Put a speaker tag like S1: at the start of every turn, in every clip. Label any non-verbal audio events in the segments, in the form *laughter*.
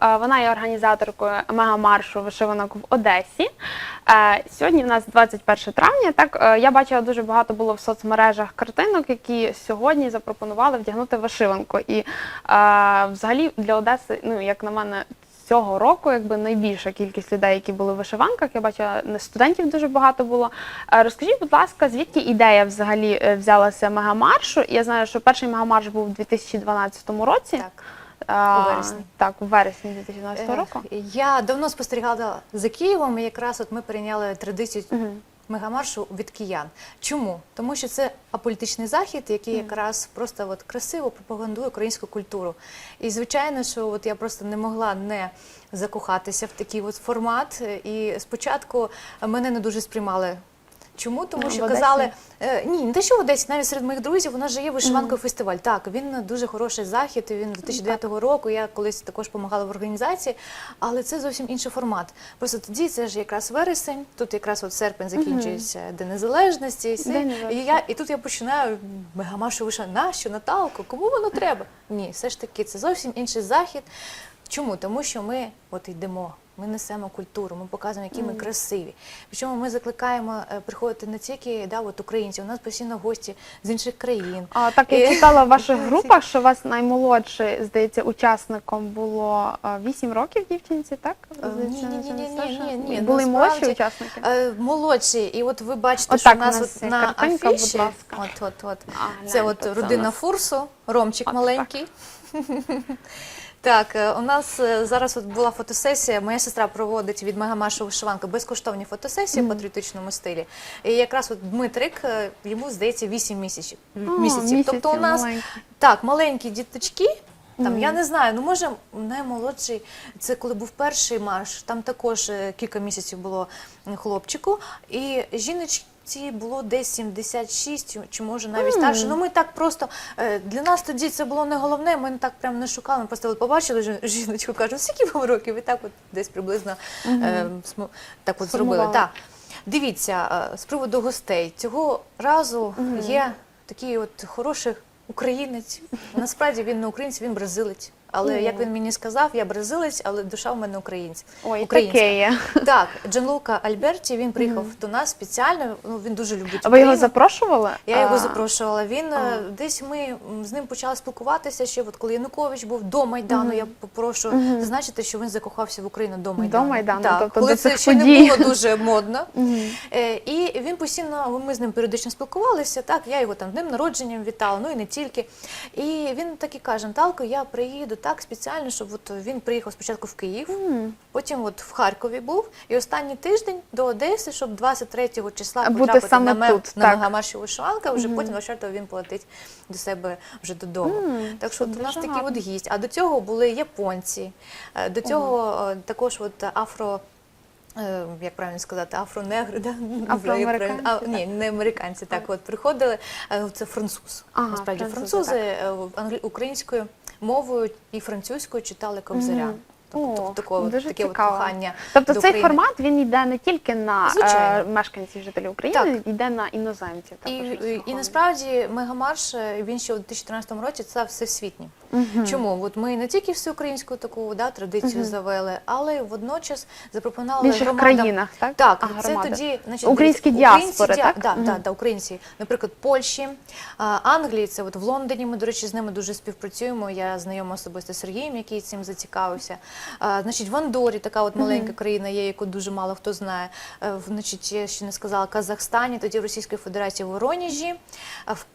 S1: Вона є організаторкою мегамаршу вишиванок в Одесі. Е, Сьогодні в нас 21 травня. Так е, я бачила дуже багато було в соцмережах картинок, які сьогодні запропонували вдягнути вишиванку. І е, взагалі для Одеси, ну як на мене. Цього року якби найбільша кількість людей, які були в вишиванках. Я бачила не студентів дуже багато було. Розкажіть, будь ласка, звідки ідея взагалі взялася мегамаршу? Я знаю, що перший мегамарш був у 2012 році.
S2: Так.
S1: А,
S2: у вересні.
S1: Так, у вересні 2012 року.
S2: Я давно спостерігала за Києвом, і якраз от ми прийняли традицію
S1: Мгм.
S2: мегамаршу від киян. Чому? Тому що це аполітичний захід, який якраз просто от красиво пропагандує українську культуру. І звичайно, що от я просто не могла не закохатися в такий от формат. І спочатку мене не дуже сприймали. Чому? Тому що казали, е, ні, не те, що в Одесі, навіть серед моїх друзів, у нас же є вишиванковий фестиваль. Так, він дуже хороший захід, він 2009 року, я колись також допомагала в організації, але це зовсім інший формат. Просто тоді це ж якраз вересень, тут якраз от серпень закінчується День Незалежності. І, все. І, я, і тут я починаю мегамашу вишивати. Нащо, Наталко, кому воно треба? Ні, все ж таки, це зовсім інший захід. Чому? Тому що ми от йдемо, ми несемо культуру, ми показуємо, які ми красиві. Причому ми закликаємо е, приходити не тільки да, от українців, у нас постійно гості з інших країн.
S1: А, так я читала в ваших *laughs* групах, що у вас наймолодший, здається, учасником було 8 років дівчинці, так?
S2: Е,
S1: Здається,
S2: ні, ні, ні, ні,
S1: старше?
S2: ні, ні,
S1: Були
S2: насправді,
S1: молодші учасники?
S2: Е, Молодші, і от ви бачите,
S1: Отак
S2: що
S1: у
S2: нас,
S1: нас
S2: от
S1: є
S2: на
S1: картинка, будь
S2: афіші,
S1: ласка.
S2: от, от, от.
S1: А,
S2: це
S1: гляньте,
S2: от
S1: це у
S2: родина
S1: нас.
S2: Фурсу, Ромчик
S1: От
S2: маленький. *laughs* Так, е, у нас е, зараз от була фотосесія. Моя сестра проводить від Мегамашу вишиванки безкоштовні фотосесії в патріотичному стилі. І якраз от Дмитрик, е, йому здається 8 місяців. Місяців. Тобто у нас так, маленькі діточки. Там я не знаю, ну може наймолодший, це коли був перший марш, там також кілька місяців було хлопчику, і жіночці було десь 76, чи може навіть старше. Ну ми так просто е, для нас тоді це було не головне. Ми так прям не шукали. Ми просто побачили жіночку, кажуть, скільки вам років? І так от десь приблизно е, так от зробили. Так. Дивіться, е, з приводу гостей цього разу є такий от хороший українець. Насправді він не українець, він бразилець. Але
S1: Мгм.
S2: як він мені сказав, я бразилець, але душа в мене українець.
S1: Ой,
S2: українська.
S1: таке є.
S2: Так, Джанлука Альберті він приїхав до нас спеціально. Ну він дуже любить.
S1: А ви його запрошували?
S2: Я його
S1: А,
S2: запрошувала. Він е, десь ми з ним почали спілкуватися ще. От коли Янукович був до Майдану, я попрошу зазначити, що він закохався в Україну до Майдану.
S1: До Майдану,
S2: так,
S1: тобто
S2: коли
S1: до
S2: це ще
S1: подій.
S2: не було дуже модно. *laughs* Е, І він постійно, ми з ним періодично спілкувалися. Так, я його там днем народженням вітала, ну і не тільки. І він так і каже: Наталко, я приїду так спеціально, щоб от він приїхав спочатку в Київ, потім от в Харкові був. І останній тиждень до Одеси, щоб 23 числа
S1: Бути
S2: потрапити
S1: саме
S2: на,
S1: тут,
S2: на. Мегамарші вишиванка, вже потім 24 він полетить до себе вже додому.
S1: М,
S2: так що от у нас
S1: дуже
S2: такий от гість. А до цього були японці, е, до цього е, також от афро. е, Як правильно сказати, афронегри, да?
S1: Афроамериканці,
S2: А, ні, не американці. Так, от приходили. Це француз.
S1: Ага,
S2: Насправді
S1: французи,
S2: французи англі- українською мовою і французькою читали Кобзаря.
S1: Мгм.
S2: Тобто
S1: О,
S2: такого
S1: дуже
S2: таке от
S1: цікаво.
S2: кохання.
S1: Тобто
S2: до
S1: цей
S2: України.
S1: формат він йде не тільки на е,
S2: Звичайно.
S1: мешканців жителів України, йде на іноземців.
S2: І,
S1: також
S2: і, і
S1: розраховано.
S2: насправді Мегамарш е, він ще у 2014 році це всесвітній.
S1: Мгм.
S2: Чому? От ми не тільки всеукраїнську таку да, традицію завели, але й водночас
S1: в
S2: запропонували
S1: інших
S2: громадам.
S1: країнах, так?
S2: Так,
S1: А,
S2: це
S1: громади.
S2: тоді значить,
S1: Українські діаспори,
S2: діа-
S1: так?
S2: Да,
S1: Мгм.
S2: да, да, українці, наприклад, Польщі, а, Англії. Це от в Лондоні. Ми, до речі, з ними дуже співпрацюємо. Я знайома особисто з Сергієм, який цим зацікавився. А, значить, в Андорі така от маленька країна є, яку дуже мало хто знає. Е, Значить, я ще не сказала Казахстані, тоді в Російській Федерації в Воронежі, а в-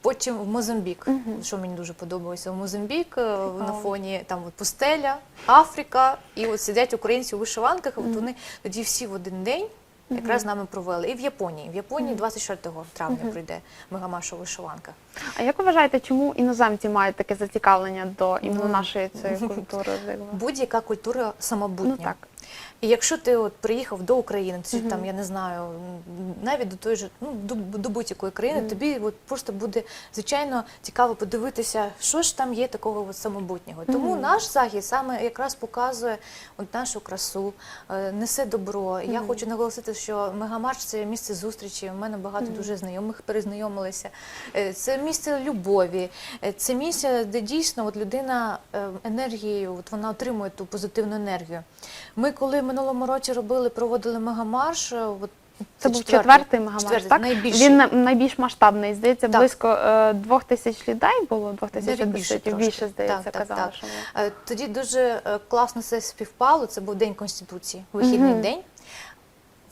S2: потім в Мозамбік. Що мені дуже подобалося. В Мозамбік е, на фоні там от пустеля, Африка, і от сидять українці у вишиванках. От вони тоді всі в один день. Якраз з нами провели. І в Японії. В Японії 24 травня прийде Мегамашу вишиванка.
S1: А як ви вважаєте, чому іноземці мають таке зацікавлення до іменно
S2: Ну,
S1: нашої цієї культури?
S2: Будь-яка культура самобутня.
S1: Ну так.
S2: І якщо ти от приїхав до України, чи там я не знаю, навіть до той же ну до, до будь-якої країни, тобі от просто буде звичайно цікаво подивитися, що ж там є такого от самобутнього. Тому наш захід саме якраз показує от нашу красу, е, несе добро. Я хочу наголосити, що Мегамарш це місце зустрічі. У мене багато дуже знайомих перезнайомилися. Е, Це місце любові, е, це місце, де дійсно от людина енергією, от вона отримує ту позитивну енергію. Ми коли в минулому році робили, проводили мегамарш, е, от
S1: Це був четвертий мегамарш,
S2: четвертий,
S1: так?
S2: найбільший.
S1: Він найбільш масштабний. Здається,
S2: Так.
S1: близько е, двох тисяч людей було, двох тисяч
S2: більше
S1: Більше, здається,
S2: Так,
S1: казали,
S2: так.
S1: що.
S2: Е, Тоді дуже класно все співпало. Це був День Конституції, вихідний день.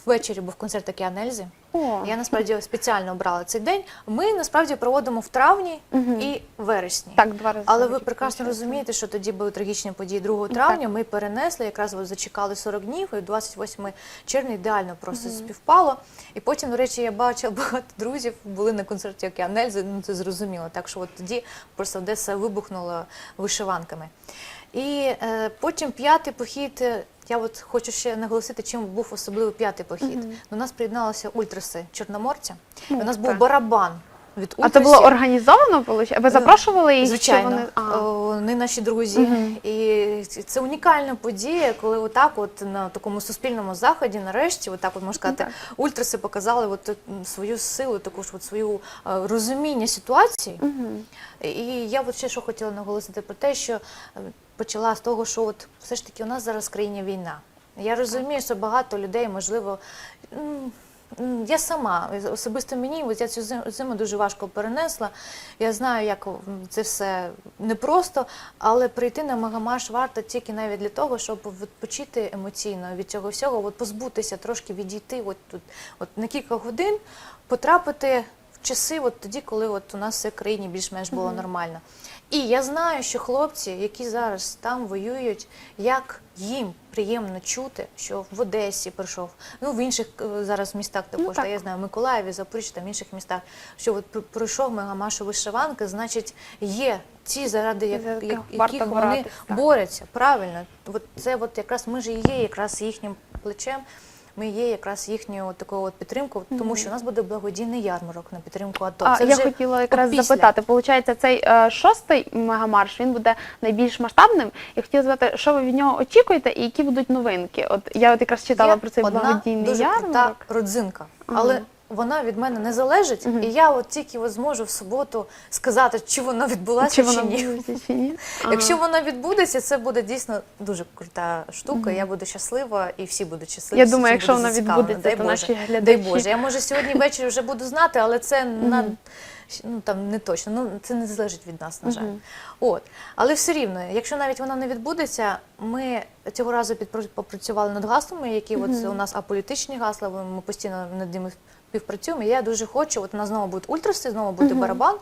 S2: Ввечері був концерт Океан Ельзи.
S1: О,
S2: Я насправді спеціально обрала цей день. Ми насправді проводимо в травні
S1: Мгм.
S2: і вересні.
S1: так, два рази.
S2: Але ви прекрасно
S1: виходить.
S2: розумієте, що тоді були трагічні події 2
S1: Ну,
S2: травня. Ми перенесли, якраз от зачекали 40 днів, і 28 червня ідеально просто співпало. І потім, до речі, я бачила *laughs* багато друзів були на концерті Океан Ельзи, ну це зрозуміло. Так що от тоді просто Одеса вибухнула вишиванками. І е, потім п'ятий похід. е, Я от хочу ще наголосити, чим був особливий п'ятий похід. До нас приєдналися ультраси Чорноморця. І у нас був барабан від
S1: А це було організовано? Ви запрошували їх?
S2: Звичайно,
S1: Вони... А.
S2: Вони наші друзі.
S1: Мгм.
S2: І це унікальна подія, коли отак, от на такому суспільному заході, нарешті, отак, от можна сказати, ультраси показали от свою силу, також от свою е, розуміння ситуації.
S1: Мгм.
S2: І я от ще що хотіла наголосити про те, що е, почала з того, що от все ж таки у нас зараз в країні війна. Я розумію, що багато людей, можливо, я сама особисто мені, от я цю зим- зиму дуже важко перенесла. Я знаю, як це все непросто, але прийти на Мегамарш варто тільки навіть для того, щоб відпочити емоційно від цього всього, от позбутися, трошки відійти, от тут, от на кілька годин потрапити часи, от тоді, коли от у нас все в країні більш-менш було нормально. І я знаю, що хлопці, які зараз там воюють, як їм приємно чути, що в Одесі прийшов, ну в інших е, зараз містах також,
S1: Ну,
S2: та
S1: так.
S2: я знаю, Миколаєві, Запоріжжі, там інших містах, що от пр- пройшов мегамашу вишиванки, значить, є ті, заради як,
S1: За яких
S2: як- вони
S1: боротись, так.
S2: борються. Правильно, от це от якраз ми ж і є якраз їхнім плечем. Ми є якраз їхньою от такою от підтримкою, тому що у нас буде благодійний ярмарок на підтримку АТО.
S1: А,
S2: Це
S1: я
S2: вже
S1: хотіла якраз
S2: опісля.
S1: запитати. Получається, цей е, шостий мегамарш він буде найбільш масштабним. І хотіла запитати, що ви від нього очікуєте, і які будуть новинки? От я от якраз читала
S2: Є
S1: про цей
S2: одна
S1: благодійний
S2: дуже крута
S1: ярмарок.
S2: родзинка,
S1: Ага.
S2: але вона від мене не залежить,
S1: Мгм.
S2: і я от тільки от зможу в суботу сказати, чи вона відбулася,
S1: Чи
S2: чи,
S1: вона
S2: ні.
S1: чи ні? *laughs*
S2: Якщо вона відбудеться, це буде дійсно дуже крута штука. Я буду щаслива, і всі будуть щасливі.
S1: Я
S2: всі
S1: думаю, якщо вона відбудеться,
S2: дай
S1: то
S2: Боже.
S1: наші глядачі-
S2: дай Боже. Я може сьогодні ввечері вже буду знати, але це на ну там не точно. Ну це не залежить від нас, на жаль.
S1: Мгм.
S2: От, але все рівно, якщо навіть вона не відбудеться, ми цього разу підпра- попрацювали над гаслами, які от у нас аполітичні гасла. Ми постійно над ними співпрацюємо. І Я дуже хочу. От у нас знову будуть ультраси, знову буде барабан.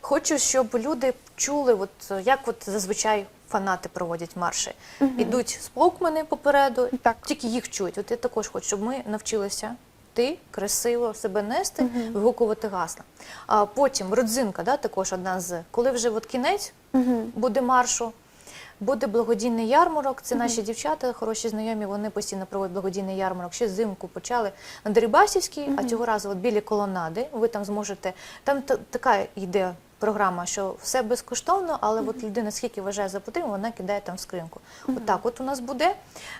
S2: Хочу, щоб люди чули, от як от зазвичай фанати проводять марші. Ідуть спокмени попереду,
S1: Так.
S2: тільки їх чують. От я також хочу, щоб ми навчилися. Ти красиво себе нести, вигукувати гасла. А потім родзинка, да, також одна з коли вже от кінець
S1: Мгм.
S2: буде маршу, буде благодійний ярмарок. Це наші дівчата, хороші знайомі. Вони постійно проводять благодійний ярмарок. Ще зимку почали на Дерибасівській, а цього разу от біля колонади. Ви там зможете. Там та- така йде програма, що все безкоштовно, але от людина скільки вважає за потрібне, вона кидає там в скриньку. Отак, от у нас буде.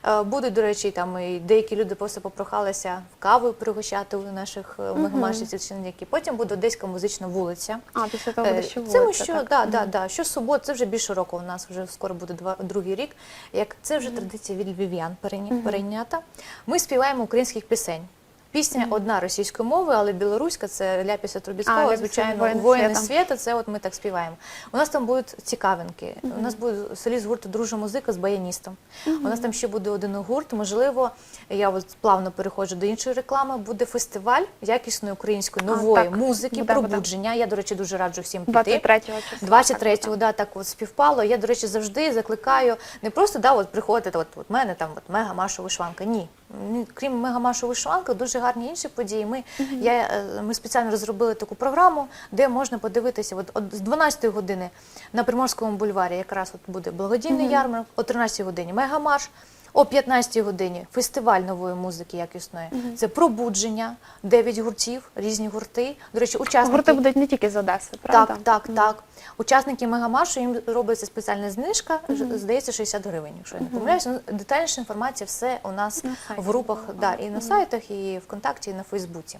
S2: Е, Будуть, до речі, там і деякі люди просто попрохалися в каву пригощати у наших е, мегамашівців чинників. Потім буде одеська музична вулиця.
S1: А, після того
S2: Е,
S1: буде ще
S2: Це ми що,
S1: так?
S2: да, да, да, що субот, це вже більше року. У нас вже скоро буде два, другий рік. Як це вже традиція від львів'ян перейня- перейнята. Ми співаємо українських пісень. Пісня одна російською мовою, але білоруська це Ляпіса
S1: А,
S2: Трубіцького, звичайно,
S1: воїни світа».
S2: Це от ми так співаємо. У нас там будуть цікавинки. У нас буде соліст гурту Дружа музика з баяністом. У нас там ще буде один гурт. Можливо, я от плавно переходжу до іншої реклами. Буде фестиваль якісної української нової
S1: так.
S2: музики,
S1: Буде, буде.
S2: пробудження. Я, до речі, дуже раджу всім піти.
S1: 23 числа.
S2: 23-го, да, так от співпало. Я, до речі, завжди закликаю не просто да, от приходити, от, от мене там от мега Маша вишиванка. Ні. Ні, Крім мега Маша дуже гарні інші події. Ми, я, е, ми спеціально розробили таку програму, де можна подивитися от, от з 12 години на Приморському бульварі якраз от буде благодійний ярмарок, о 13 годині мегамарш. О 15-й годині фестиваль нової музики якісної. Це пробудження, 9 гуртів, різні гурти. До речі, учасники
S1: Гурти будуть не тільки з Одеси, правда?
S2: так, так, так. Учасники мегамаршу їм робиться спеціальна знижка, ж- здається, 60 гривень, якщо я не помиляюся. Ну, Детальніша інформація все у нас
S1: На
S2: в групах, да, і на сайтах, і ВКонтакті, і на Фейсбуці.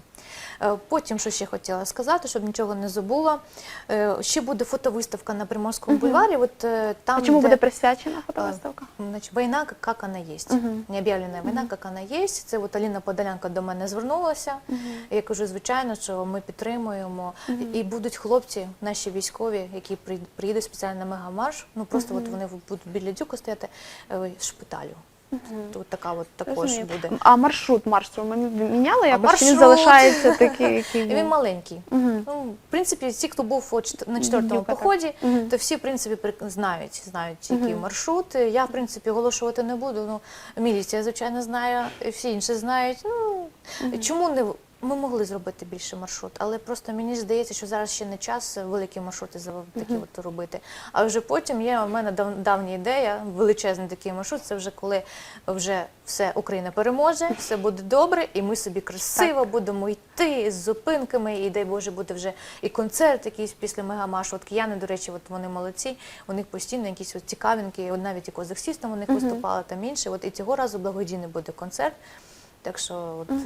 S2: Е, Потім, що ще хотіла сказати, щоб нічого не забула. е, Ще буде фотовиставка на Приморському бульварі. От е, там
S1: А чому
S2: де-
S1: буде присвячена фотовиставка?
S2: Значить, війна, як вона є.
S1: Мгм.
S2: Необ'явлена війна, як вона є. Це от Аліна Подолянка до мене звернулася. Я кажу, звичайно, що ми підтримуємо. І будуть хлопці, наші військові, які при- приїдуть спеціально на мегамарш. Ну просто от вони будуть біля дюка стояти е, шпиталю. Тут така от також
S1: Розумію.
S2: буде.
S1: А маршрут маршру ми міняли якось? маршрут... Він залишається такий, *laughs* який
S2: І він маленький.
S1: Угу.
S2: Ну, в принципі, ті, хто був на четвертому поході,
S1: угу.
S2: то всі, в принципі, при- знають, знають, який
S1: угу.
S2: маршрут. Я, в принципі, оголошувати не буду. Ну, міліція, звичайно, знає, всі інші знають. Ну, чому не ми могли зробити більше маршрут, але просто мені здається, що зараз ще не час великі маршрути такі от робити. А вже потім є у мене дав- давня ідея, величезний такий маршрут. Це вже коли вже все Україна переможе, все буде добре, і ми собі красиво будемо йти з зупинками. І дай Боже, буде вже і концерт якийсь після мегамашу. От кияни, до речі, от вони молодці. У них постійно якісь от цікавинки, навіть і Козахстістом у них виступали там інше. От і цього разу благодійний буде концерт. Так що от, от,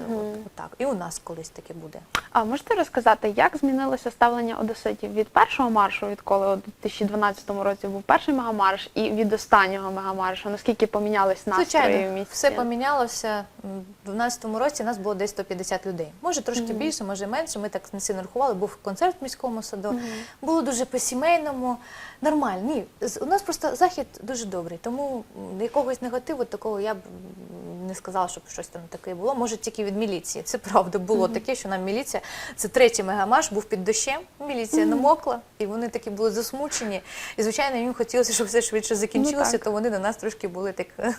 S2: от так. І у нас колись таке буде.
S1: А можете розказати, як змінилося ставлення одеситів від першого маршу, відколи у 2012 році був перший мегамарш, і від останнього мегамаршу? Наскільки помінялись настрої в
S2: Звичайно,
S1: місті?
S2: все помінялося. М, В 12-му році нас було десь 150 людей. Може трошки більше, може менше. Ми так не сильно рахували. Був концерт в міському саду. Було дуже по-сімейному. Нормально. Ні, з- у нас просто захід дуже добрий, тому м, якогось негативу такого я б м, не сказала, щоб щось там таке було. Може, тільки від міліції. Це правда було таке, що нам міліція. Це третій мегамаш, був під дощем. Міліція намокла, і вони такі були засмучені. І звичайно, їм хотілося, щоб все швидше закінчилося,
S1: так.
S2: то вони на нас трошки були так *laughs*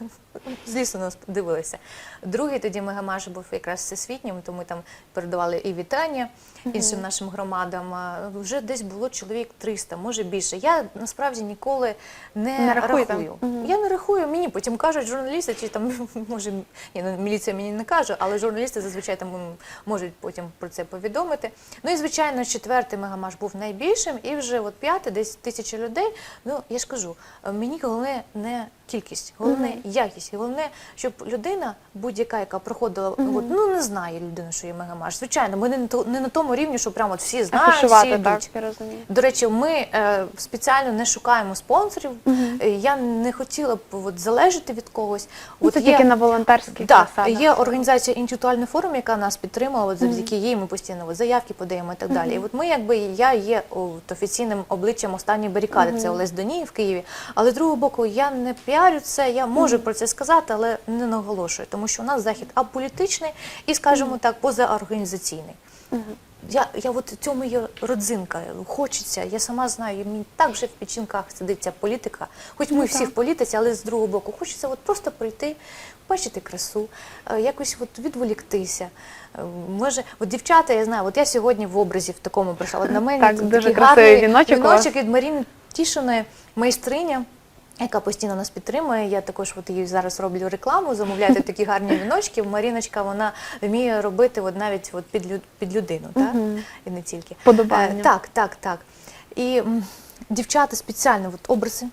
S2: з лісу нас дивилися. Другий тоді мегамаш був якраз всесвітнім, то ми там передавали і вітання іншим нашим громадам. Вже десь було чоловік 300, може більше. Я насправді ніколи не,
S1: Не рахуєте?
S2: рахую. Я не рахую. Мені потім кажуть журналісти, чи там *laughs* може ні, ну, міліція мені не каже, але журналісти зазвичай там можуть потім про це повідомити. Ну і звичайно, четвертий мегамаш був найбільшим, і вже от п'ятий, десь тисяча людей. Ну я ж кажу, мені головне не кількість, головне якість, і головне, щоб людина, будь-яка, яка проходила, от, ну не знає людина, що є мегамаш. Звичайно, ми не на то- не на тому рівні, що прямо от всі знають, всі
S1: Афішувати,
S2: йдуть.
S1: так, я розумію.
S2: До речі, ми е, спеціально не шукаємо спонсорів. Е, Я не хотіла б от, залежати від когось.
S1: Ну,
S2: От
S1: це
S2: є-
S1: тільки на волонтерських засадах.
S2: є організація інтелектуальний форум, яка нас підтримала, от завдяки їй ми постійно от, заявки подаємо і так далі. І от ми, якби я є от, офіційним обличчям останньої барикади, це Олесь Доній в Києві. Але з другого боку, я не піарю це, я можу про це сказати, але не наголошую, тому що у нас захід аполітичний і, скажімо так, позаорганізаційний. Я, я от цьому є родзинка. Хочеться. Я сама знаю, мені так вже в печінках сидить ця політика. Хоч ми
S1: Ну,
S2: всі в політиці, але з другого боку, хочеться от просто прийти, бачити красу, е, якось от відволіктися. Е, Може, от дівчата, я знаю, от я сьогодні в образі в такому прийшла. От на *laughs* мене
S1: Так,
S2: такий
S1: дуже
S2: гарний
S1: віночок
S2: віночок від Маріни Тішиної, майстриня. Яка постійно нас підтримує. Я також от їй зараз роблю рекламу, замовляйте такі гарні віночки. Маріночка вона вміє робити от навіть от під, лю- під людину, так?
S1: Мгм.
S2: і не тільки.
S1: Подобання.
S2: Е, так, так, так. І м, дівчата спеціально от образи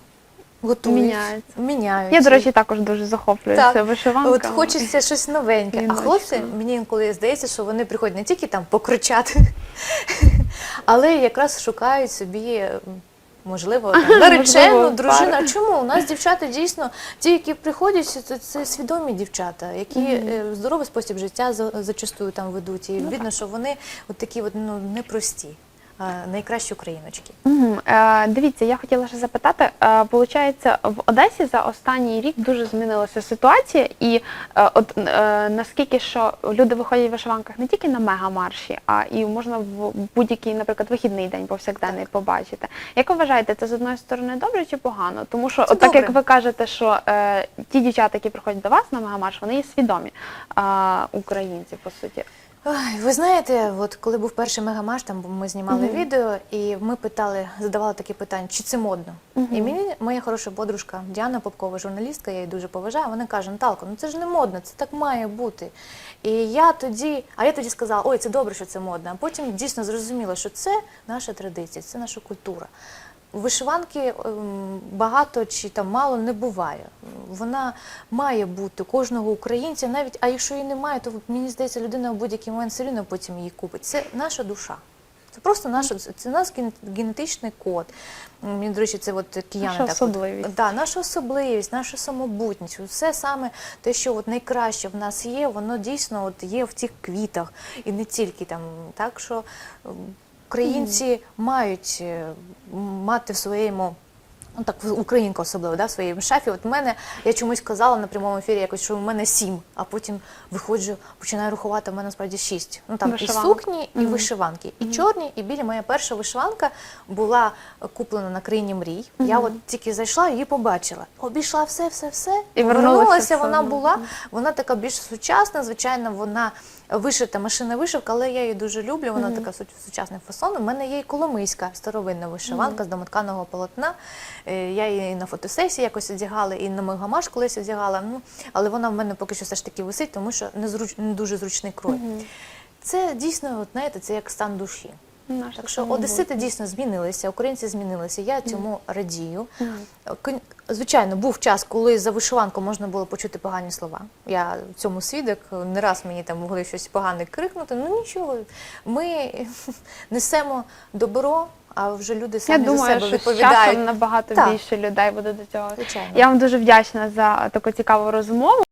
S2: готують,
S1: Міняються.
S2: міняються.
S1: Я, до речі, також дуже захоплююся
S2: Так,
S1: вишиванками.
S2: От хочеться щось новеньке. А хлопці, мені інколи здається, що вони приходять не тільки там покричати, *laughs* але якраз шукають собі. Можливо, *laughs* там, наречену,
S1: пару.
S2: Чому? У нас дівчата дійсно, ті, які приходять, це, це свідомі дівчата, які е, здоровий спосіб життя за- зачастую там ведуть. І
S1: Ну,
S2: видно, що вони от такі от, ну, непрості, найкращі україночки.
S1: Мгм. Е, Дивіться, я хотіла ще запитати. е, Получається, в Одесі за останній рік дуже змінилася ситуація, і е, от е, наскільки що люди виходять в вишиванках не тільки на мегамарші, а і можна в будь-який, наприклад, вихідний день повсякденний побачити. Як ви вважаєте, це з одної сторони добре чи погано? Тому що,
S2: Це
S1: от так як ви кажете, що е, ті дівчата, які приходять до вас на мегамарш, вони є свідомі е, українці, по суті.
S2: Ой, ви знаєте, от коли був перший мегамаш, там ми знімали відео, і ми питали, задавали такі питання, чи це модно. І мені моя хороша подружка Діана Попкова, журналістка, я її дуже поважаю. Вона каже: Наталко, ну це ж не модно, це так має бути. І я тоді, а я тоді сказала, ой, це добре, що це модно. А потім дійсно зрозуміла, що це наша традиція, це наша культура. Вишиванки ем, багато чи там мало не буває. Вона має бути кожного українця, навіть а якщо її немає, то мені здається, людина в будь-який момент все одно потім її купить. Це наша душа. Це просто наша це наш ген- генетичний код. Мені, до речі, це от кияни
S1: Наша
S2: так от-
S1: особливість.
S2: Да, наша особливість, наша самобутність, все саме те, що от найкраще в нас є, воно дійсно от є в тих квітах, і не тільки там. Так що м, українці мають е, мати в своєму. Ну так українка особливо, да, в своєму шафі. От мене я чомусь казала на прямому ефірі, якось що в мене сім, а потім виходжу, починаю рахувати. в мене насправді шість. Ну там
S1: Вишиванок.
S2: і сукні, і вишиванки, і чорні, і білі. Моя перша вишиванка була куплена на країні мрій. Я от тільки зайшла, її побачила. Обійшла все, все, все.
S1: І вернулася
S2: вона була. Вона така більш сучасна, звичайно, вона вишита машина вишивка, але я її дуже люблю. Вона така су- сучасний фасон. У мене є і коломийська старовинна вишиванка з домотканого полотна. Е, Я її на фотосесії якось одягала, і на мегамаш колись одягала. Ну, але вона в мене поки що все ж таки висить, тому що не, зруч, не дуже зручний крой. Це дійсно, от, знаєте, це як стан душі.
S1: Наша
S2: Так що одесити дійсно змінилися, українці змінилися. Я цьому радію. Кон- Звичайно, був час, коли за вишиванку можна було почути погані слова. Я в цьому свідок. Не раз мені там могли щось погане крикнути. Ну нічого, ми *laughs* несемо добро, а вже люди
S1: Я
S2: самі за себе
S1: що з
S2: відповідають.
S1: часом набагато
S2: Так.
S1: більше людей буде до цього.
S2: Звичайно.
S1: Я вам дуже вдячна за таку цікаву розмову.